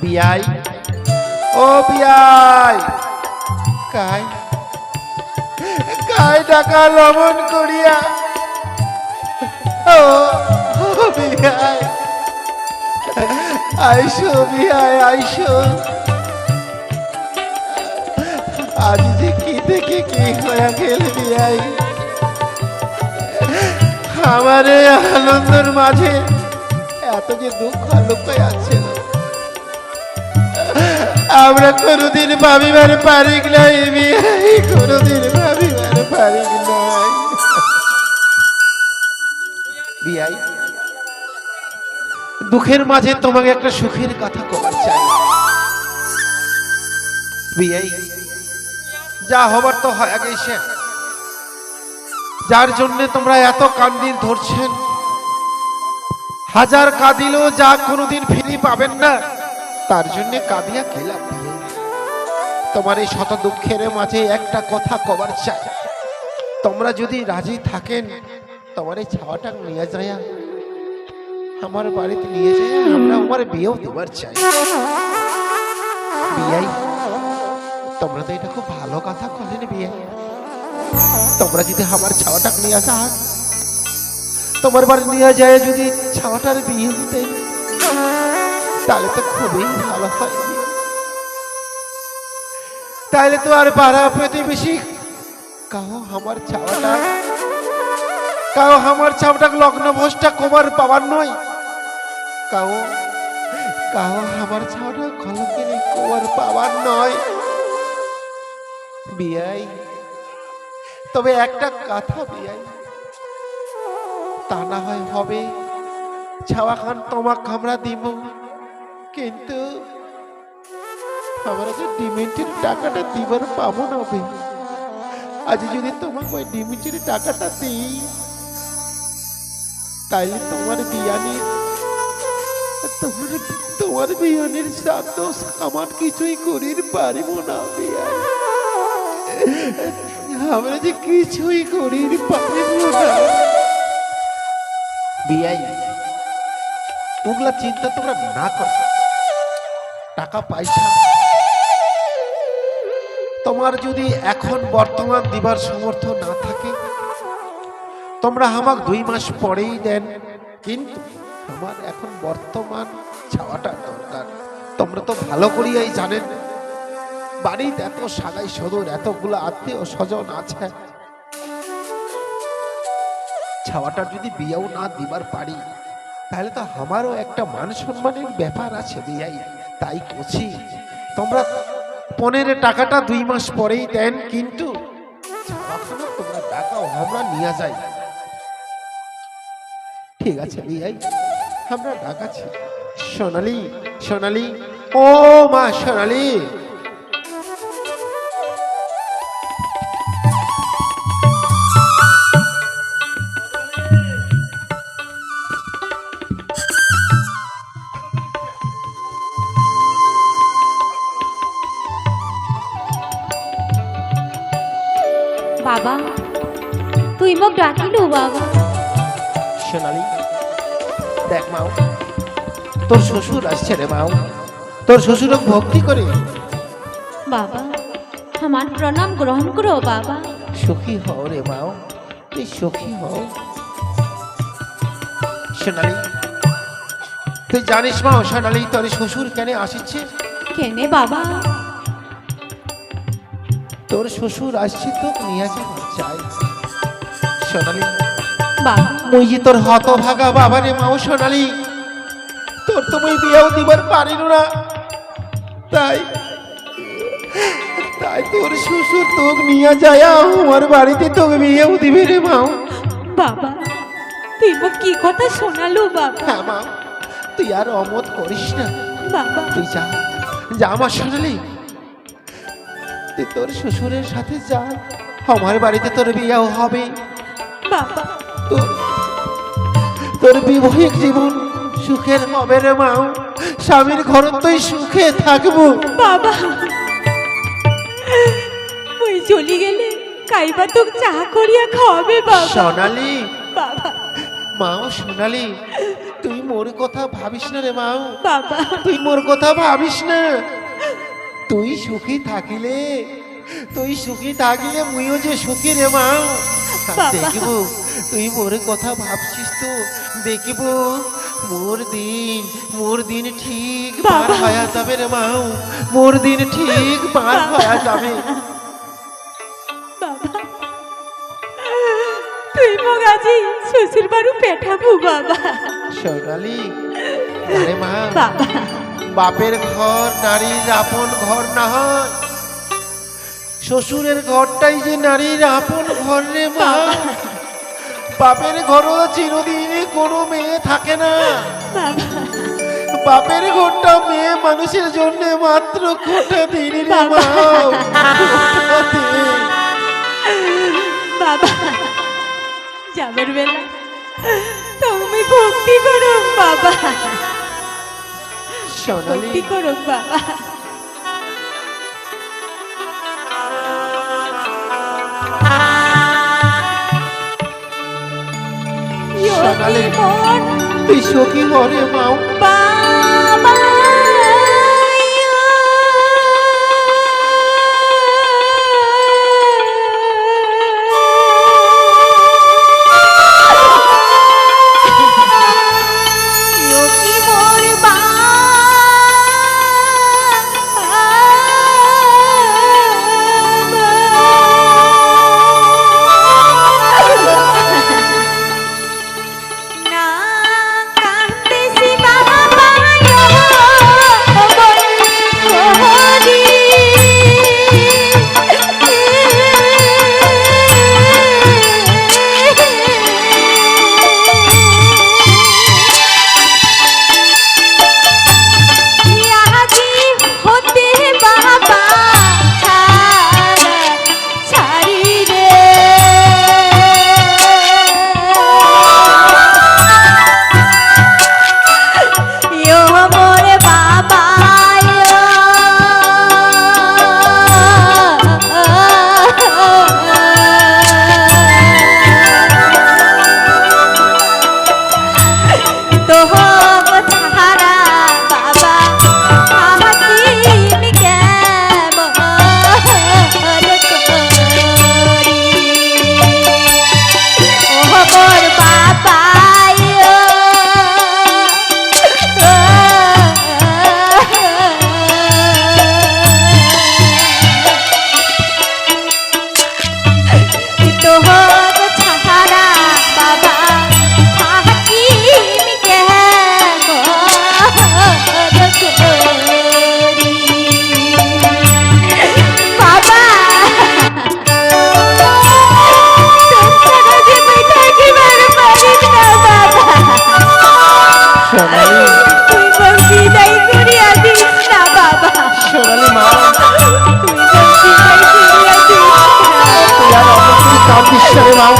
বিয়াই ও বিয়াই কাই কাই টাকা লবণ করিয়া। ও বিয়াই আইসো বিয়াই আইসো। আজ যে থেকে কি হয়ে আমার আনন্দের মাঝে এত যে দুঃখ আছে আমরা কোনোদিন ভাবিবার পারি নাই বিয়াই কোনোদিন ভাবিবার পারি নাই। বিয়াই দুঃখের মাঝে তোমাকে একটা সুখের কথা কবার চাই। বিয়াই যা হবার তো হয়ে গেছে যার জন্য তোমরা এত কান্দির ধরছেন। হাজার কাঁদিলেও যা কোনোদিন ফিরি পাবেন না। তার জন্য কাঁদিয়া খেলাম তোমার এই শত দুঃখের মাঝে একটা কথা কবার চাই। তোমরা যদি রাজি থাকেন, তোমার এই ছাওয়াটা নিয়ে যায় আমার বাড়িতে নিয়ে যায় আমরা আমার বিয়েও দেবার চাই। বিয়াই তোমরা তো এটা খুব ভালো কথা করেন বিয়াই তোমরা যদি আমার ছাওয়াটা নিয়ে আসা তোমার বাড়ি নিয়ে যায় যদি ছাওয়াটার বিয়ে হতে তাহলে তো খুবই ভালো হয়। তাহলে তো আর পাড়া প্রতিবেশী, কাও আমার ছাওয়াটা, কাও আমার ছাওয়াটা লগ্ন ভোজটা কোমার পাওয়ার নয়, কাও কাও আমার ছাওয়াটা নেই কোমার পাওয়ার নয়। বিয়াই তবে একটা কথা বিয়াই তা না হয় হবে। ছাওয়া খান তোমাকে আমরা দিব, কিন্তু আমরা তো ডিমেন্টের টাকাটা দিবার পাবো না বে। আজ যদি তোমাকে ওই ডিমেন্টের টাকাটা দিই, তাইলে তোমার বিয়ানি তোমার তোমার বিয়ানির সাথ আমার কিছুই করির পারিব না বিয়ানি আমরা যে কিছুই বিয়াই ওগুলা চিন্তা তোমরা না করো। টাকা পয়সা। তোমার যদি এখন বর্তমান দিবার সমর্থ না থাকে, তোমরা আমাক দুই মাস পরেই দেন। কিন্তু আমার এখন বর্তমান ছাওয়াটা দরকার। তোমরা তো ভালো করিয়াই জানেন। বাড়িতে এত সাগাই সদর, এতগুলো আত্মীয় স্বজন আছে। ছাওয়াটা যদি বিয়েও না দিবার পারি, তাহলে তো আমারও একটা মান সম্মানের ব্যাপার আছে বিয়াই। তাই করছি তোমরা পনেরো টাকাটা দুই মাস পরেই দেন কিন্তু তোমরা টাকাও আমরা নিয়ে যাই। ঠিক আছে বিয়াই, আমরা ডাকাছি। সোনালি সোনালি, ও মা সোনালি তোর শ্বশুর আসছে রে মাও তোর শ্বশুর ভক্তি করে। বাবা আমার প্রণাম গ্রহণ করো বাবা। সুখী হও রে মাও তুই সুখী হও। সোনালি তুই জানিস মাও সোনালি তোর শ্বশুর কেন আসিচ্ছে কেনে বাবা? তোর শ্বশুর আসছে তো নিয়ে যাওয়া চাই। সোনালি বাবা। মুই যে তোর হত ভাগা বাবা রে মাও সোনালি। তোর তো মুই বিয়েও দিবার পারিল না। তাই তাই তোর শ্বশুর তোকে নিয়ে যায় আমার বাড়িতে তোকে বিয়েও দিবে রে মাও বাবা তুই কি কথা শোনালু বাবা? হ্যাঁ মা তুই আর অমত করিস না। বাবা। তুই যা যা আমার সোনালি তুই তোর শ্বশুরের সাথে যা আমার বাড়িতে তোর বিয়েও হবে। বাবা। তোর তোর বিবাহিক জীবন সুখের হবে রে মাও স্বামীর ঘর তুই সুখে থাকব। বাবা ওই চলি গেলে কাইবা তো চা করিয়া খাওয়াবে বাবা। সোনালি বাবা। মাও সোনালি তুই মোর কথা ভাবিস না রে মাও। বাবা। তুই মোর কথা ভাবিস না। তুই সুখী থাকিলে তুই সুখী থাকিলে মুইও যে সুখী রে মা দেখিব তুই মোর কথা ভাবছিস তো দেখিব। মোর দিন মোর দিন ঠিক পার হয়ে যাবে রে মাও মোর দিন ঠিক পার হয়ে যাবে। তুই আজি শ্বশুর বাড়ু পেঠাবু বাবা। সোনালি আরে মা। বাপের ঘর নারীর আপন ঘর না হয় শ্বশুরের ঘরটাই যে নারীর আপন ঘর রে মা। বাপের ঘরও চিরদিনই কোনো মেয়ে থাকে না। বাপের ঘরটা মেয়ে মানুষের জন্য মাত্র কোটা দিন বাবা। যাবার বেলা। তুমি ভক্তি করো বাবা। সোনালি। ভক্তি করো বাবা। মন তুই সখী ঘরে মাও বাবা অনেকদিন কাঁদিস না রে মাও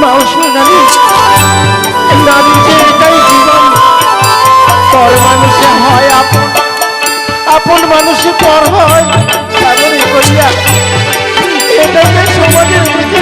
মাও সোনালি নারী যে এটাই জীবন পর মানুষে হয় আপন আপন মানুষে পর হয় সাগরে করিয়া। এটাই যে সমাজের নীতি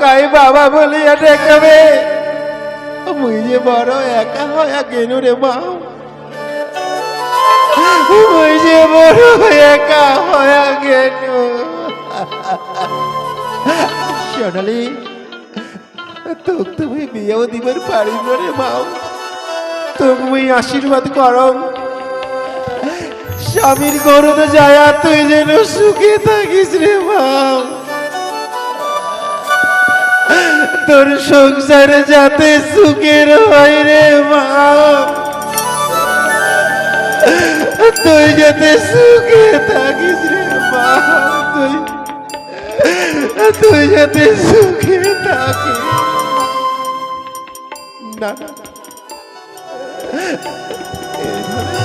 কাই বাবা বলিয়া দেখাবে? মুই যে বড় একা হয়ে গেল রে মা। ওই যে বড় একা হয়ে গেল সোনালি, তোক তুমি বিয়েও দিবার পারিল রে মা। তোক মুই আশীর্বাদ করো স্বামীর গরুতে যায় তুই যেন সুখে থাকিস রে মা। তোর সংসারে যাতে সুখের হয় রে মা। তুই যাতে সুখে থাকিস রে মা, তুই তুই যাতে সুখে থাকিস। না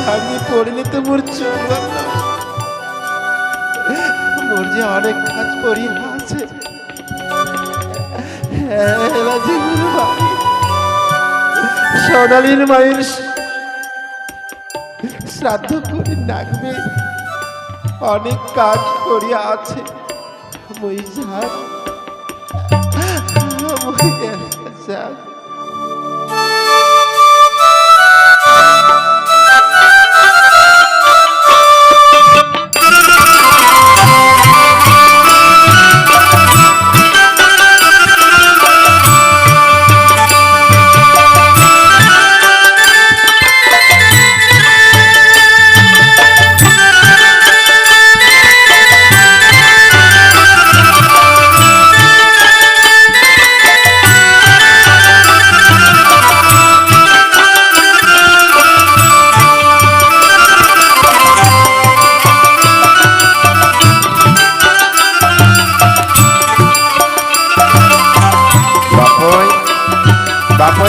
ভাঙি পড়লে তো মোর চলবার মোর যে অনেক কাজ করি আছে। সোনালির মায়ের শ্রাদ্ধ করে ডাকবে অনেক কাজ করিয়া আছে। মই যাক।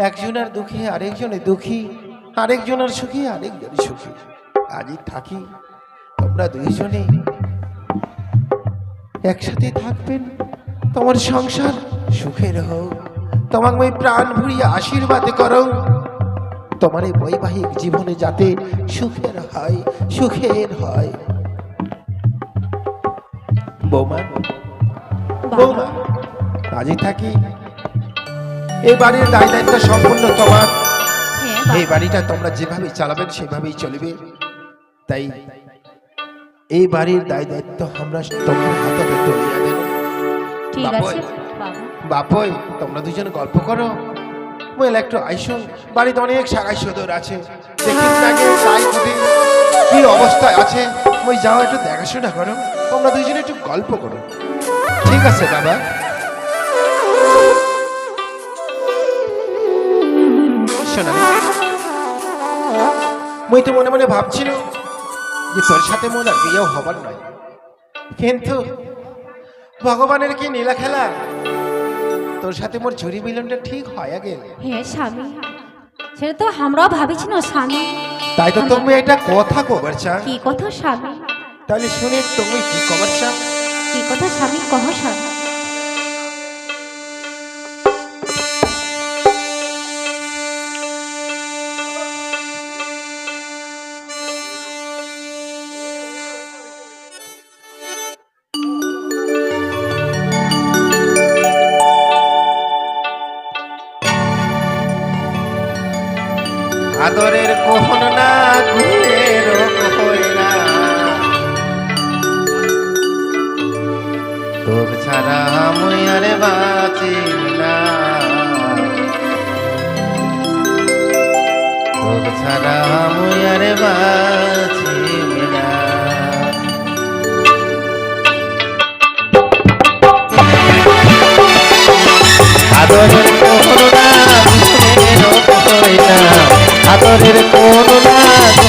একজনের দুঃখী আরেকজনের দুঃখী আরেকজনের সুখী আরেকজন সুখী। আজই থাকি তোমরা দুইজনে একসাথে থাকবেন। তোমার সংসার সুখের হোক। তোমাকে ওই প্রাণ ভরিয়ে আশীর্বাদ করো। তোমার এই বৈবাহিক জীবনে যাতে সুখের হয় সুখের হয়। বৌমা বৌমা আজই থাকি। এই বাড়ির দায় দায়িত্ব সম্পূর্ণ তোমার। হ্যাঁ এই বাড়িটা তোমরা যেভাবে চালাবেন সেভাবেই চলবে। তাই এই বাড়ির দায় দায়িত্ব আমরা তোমার হাতে ঠিক আছে বাপই তোমরা দুজন গল্প করো। বলে একটু আইসুন বাড়িতে অনেক সাগাই সদর আছে। তাই কি অবস্থায় আছে। ওই যাও একটু দেখাশোনা করো। তোমরা দুজনে একটু গল্প করো। ঠিক আছে বাবা। শোনা। মুই তো মনে মনে ভাবছিল যে তোর সাথে মনে আর বিয়েও হবার নয়। কিন্তু ভগবানের কি নীলা খেলা? তোর সাথে মোর ঝুরি মিলনটা ঠিক হয়ে গেল। হ্যাঁ স্বামী সেটা তো আমরাও ভাবিছি না স্বামী। তাই তো তুমি এটা কথা কবার চা। কি কথা স্বামী? তাহলে শুনে তুমি কি কবার চা? কি কথা স্বামী? কহ স্বামী। করুণা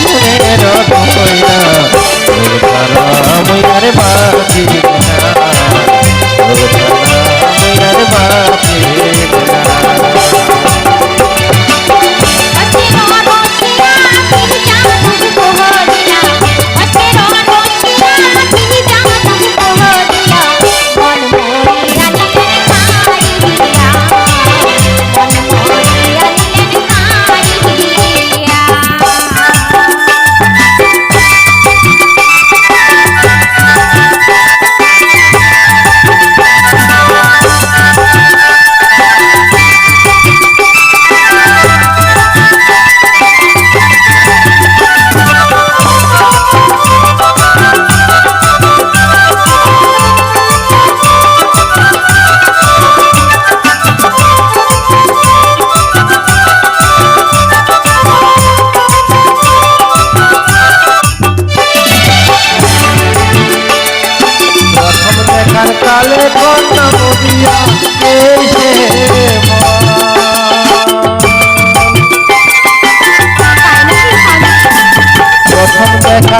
গুণের কইনা মইনার বাজি না মইনার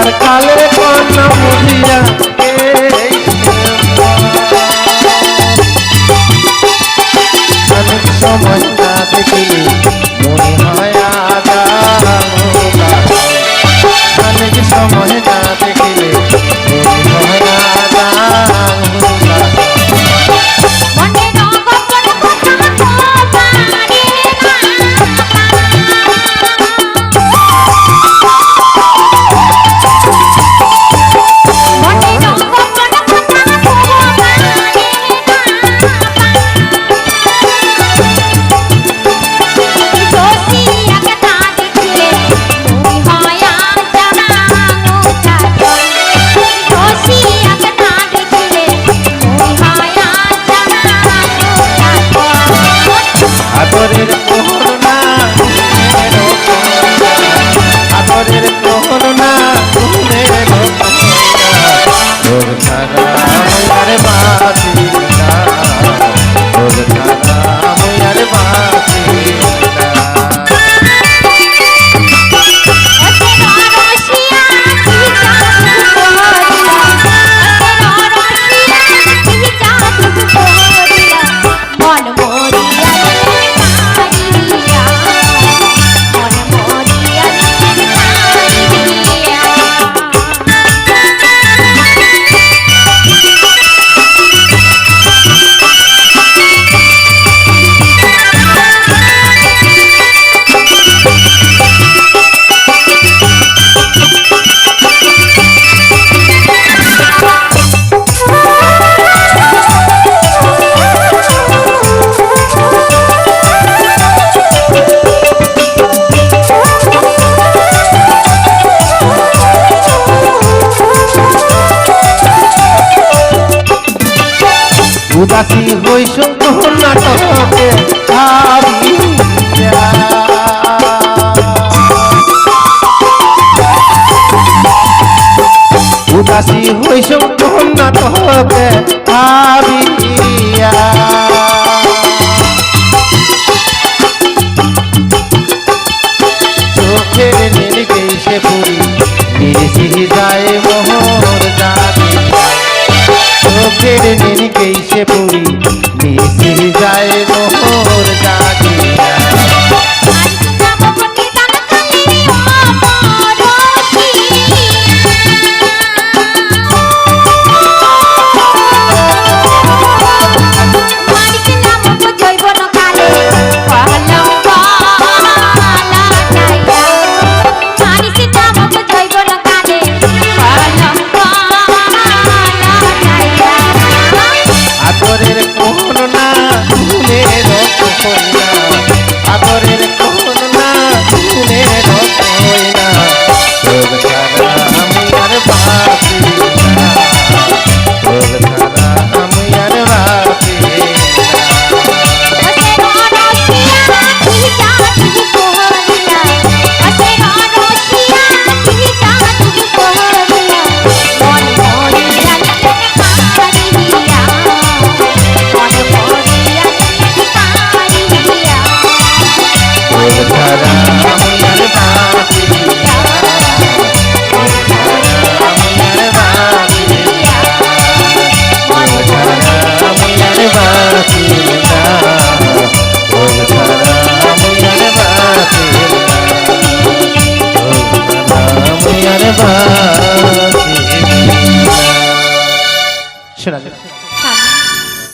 তার কালে কন্যা বুঝিয়া অনেক সময় না উদাসী হইস নাটকে উদাসী হইস নাটকে আবি